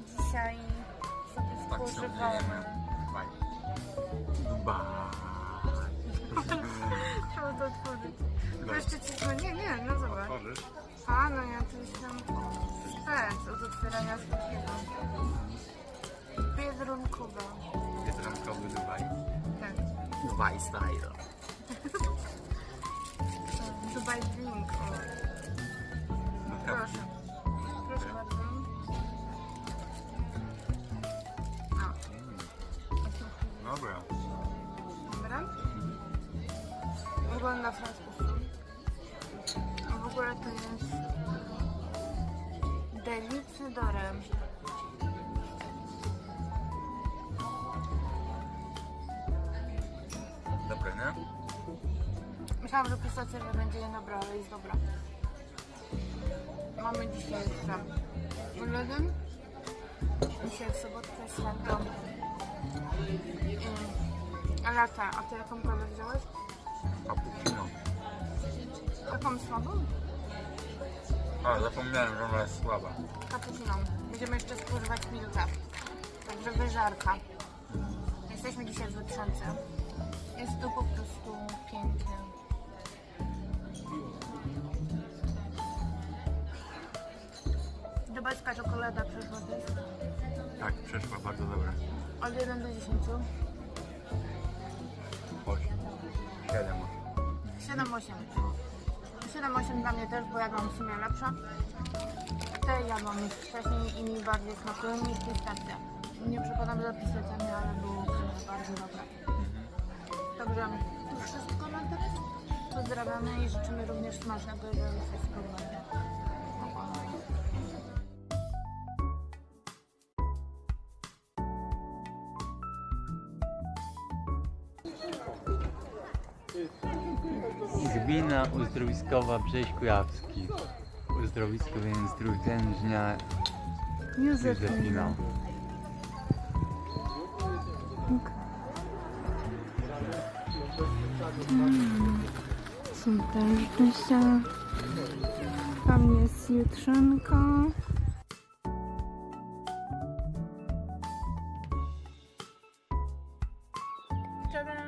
dzisiaj sobie Tak spożywamy. Trzeba to otworzyć. To jeszcze cisnę. Nie, nie, no zobacz. Otworzysz? A, no ja tu jestem spec od otwierania wszystkiego. Biedronkowa. Biedronkowy Dubaj. Tak. Dubai style. Dubai Drink. O. Proszę Dobra. dobra. Wygląda w ten sposób. A w ogóle to jest delicydorem. Dobre, nie? Myślałam, że pisacie, że będzie niedobra, ale jest dobra. Mamy dzisiaj jeszcze lodem. Dzisiaj w sobotę święto. A lata, a ty jaką kawę wziąłeś? Cappuccino. Taką słabą? A, zapomniałem, że ona jest słaba. Cappuccino. Będziemy jeszcze spożywać milka. Także wyżarka. Jesteśmy dzisiaj w Wytrzance. Jest tu po prostu pięknie. Dubajska czekolada przeszła test. Tak, przeszła bardzo dobre. Od 1 do 10. 8. 7 7-8. 7-8 dla mnie też, bo jadłam w sumie lepsze. Te jadłam już wcześniej i mi bardziej smakują niż pistacja. Nie przekonam za pistacjami, ale było bardzo dobre. Także to wszystko na teraz. Pozdrawiamy i życzymy również smacznego, jeżeli coś spróbujecie. Gmina uzdrowiskowa Brześ Kujawski. Uzdrowisko więc trójtężnia Józefina. Są też Krysia. Tam jest jutrzenko. Tada!